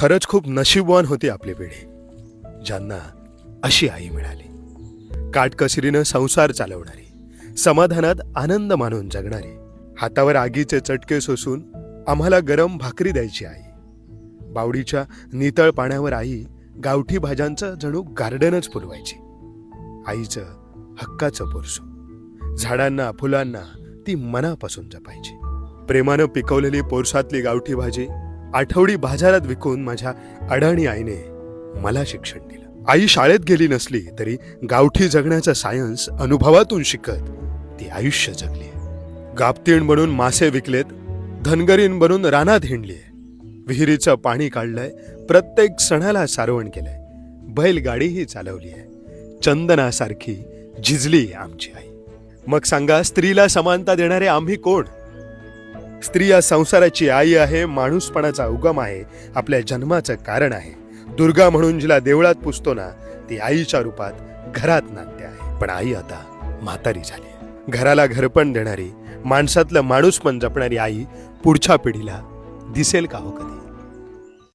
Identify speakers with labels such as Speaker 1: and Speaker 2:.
Speaker 1: खरंच खूप नशीबवान होती आपली पिढी ज्यांना अशी आई मिळाली. काटकसरीनं संसार चालवणारी समाधानात आनंद मानून जगणारी हातावर आगीचे चटके सोसून आम्हाला गरम भाकरी द्यायची आई. बावडीच्या नितळ पाण्यावर आई गावठी भाज्यांचं जणू गार्डनच फुलवायची आईचं हक्काचं पोरसू. झाडांना फुलांना ती मनापासून जपायची. प्रेमानं पिकवलेली पोरसातली गावठी भाजी आठवडी बाजारात विकून माझ्या अडाणी आईने मला शिक्षण दिलं. आई शाळेत गेली नसली तरी गावठी जगण्याचा सायन्स अनुभवातून शिकत ती आयुष्य जगली. गापतीण बनून मासे विकलेत धनगरीन बनून रानात हिंडलीय विहिरीचं पाणी काढलंय प्रत्येक सणाला सारवण केलंय. बैलगाडीही चालवली आहे चंदनासारखी झिजली आमची आई. मग सांगा स्त्रीला समानता देणारे आम्ही कोण? स्त्री या संसाराची आई आहे माणूसपणाचा उगम आहे आपल्या जन्माचं कारण आहे. दुर्गा म्हणून जिला देवळात पुजतो ना ती आईच्या रूपात घरात नांदते आहे. पण आई आता म्हातारी झाली घराला घरपण देणारी माणसातलं माणूस पण जपणारी आई पुढच्या पिढीला दिसेल का हो कधी?